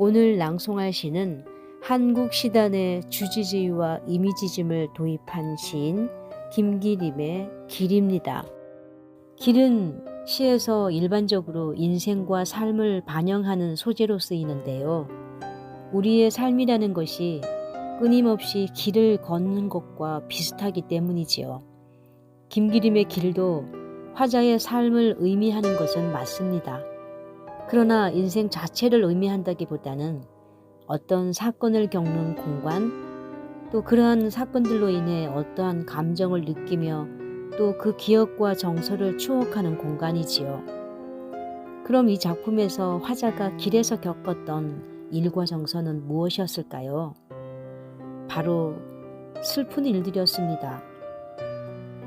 오늘 낭송할 시는 한국 시단의 주지주의와 이미지즘을 도입한 시인 김기림의 길입니다. 길은 시에서 일반적으로 인생과 삶을 반영하는 소재로 쓰이는데요. 우리의 삶이라는 것이 끊임없이 길을 걷는 것과 비슷하기 때문이지요. 김기림의 길도 화자의 삶을 의미하는 것은 맞습니다. 그러나 인생 자체를 의미한다기보다는 어떤 사건을 겪는 공간, 또 그러한 사건들로 인해 어떠한 감정을 느끼며 또 그 기억과 정서를 추억하는 공간이지요. 그럼 이 작품에서 화자가 길에서 겪었던 일과 정서는 무엇이었을까요? 바로 슬픈 일들이었습니다.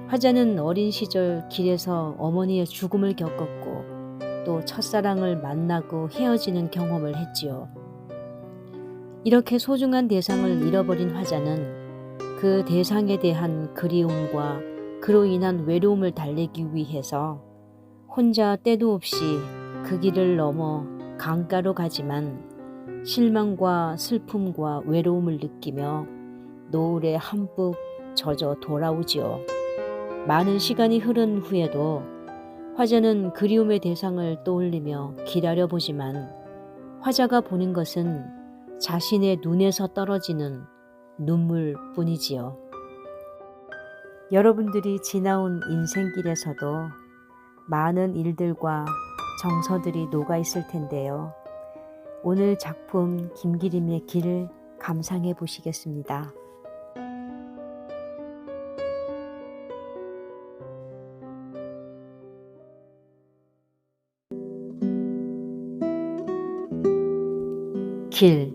화자는 어린 시절 길에서 어머니의 죽음을 겪었고 또 첫사랑을 만나고 헤어지는 경험을 했지요. 이렇게 소중한 대상을 잃어버린 화자는 그 대상에 대한 그리움과 그로 인한 외로움을 달래기 위해서 혼자 때도 없이 그 길을 넘어 강가로 가지만 실망과 슬픔과 외로움을 느끼며 노을에 한뿍 젖어 돌아오지요. 많은 시간이 흐른 후에도 화자는 그리움의 대상을 떠올리며 기다려보지만 화자가 보는 것은 자신의 눈에서 떨어지는 눈물 뿐이지요. 여러분들이 지나온 인생길에서도 많은 일들과 정서들이 녹아 있을 텐데요. 오늘 작품 김기림의 길을 감상해 보시겠습니다. 길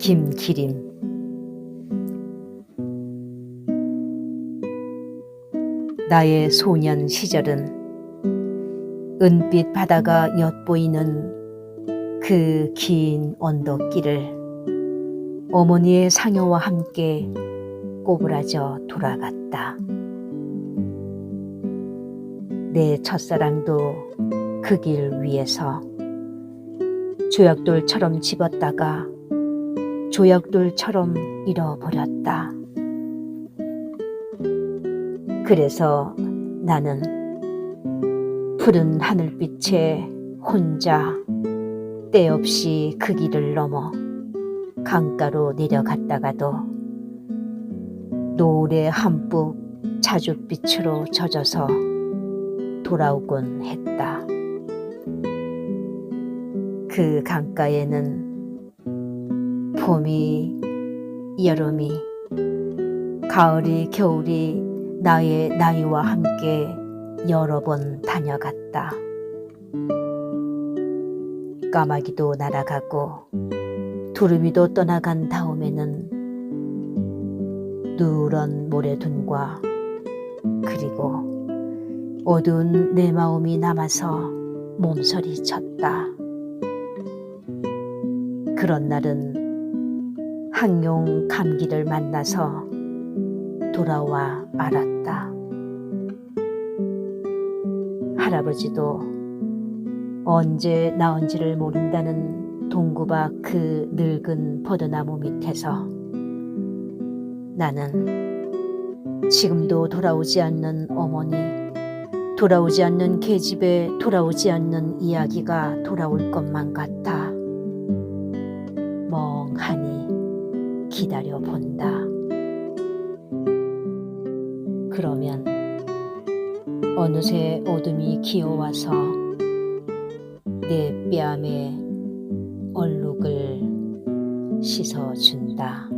김기림 나의 소년 시절은 은빛 바다가 엿보이는 그 긴 언덕길을 어머니의 상여와 함께 꼬부라져 돌아갔다. 내 첫사랑도 그 길 위에서 조약돌처럼 집었다가 조약돌처럼 잃어버렸다. 그래서 나는 푸른 하늘빛에 혼자 때없이 그 길을 넘어 강가로 내려갔다가도 노을의 한뿍 자줏빛으로 젖어서 돌아오곤 했다. 그 강가에는 봄이, 여름이, 가을이, 겨울이 나의 나이와 함께 여러 번 다녀갔다. 까마귀도 날아가고 두루미도 떠나간 다음에는 누런 모래둔과 그리고 어두운 내 마음이 남아서 몸서리 쳤다. 그런 날은 항용 감기를 만나서 돌아와 알았다. 할아버지도 언제 나온지를 모른다는 동구박 그 늙은 버드나무 밑에서 나는 지금도 돌아오지 않는 어머니, 돌아오지 않는 계집에 돌아오지 않는 이야기가 돌아올 것만 같아 기다려 본다. 그러면 어느새 어둠이 기어와서 내 뺨에 얼룩을 씻어준다.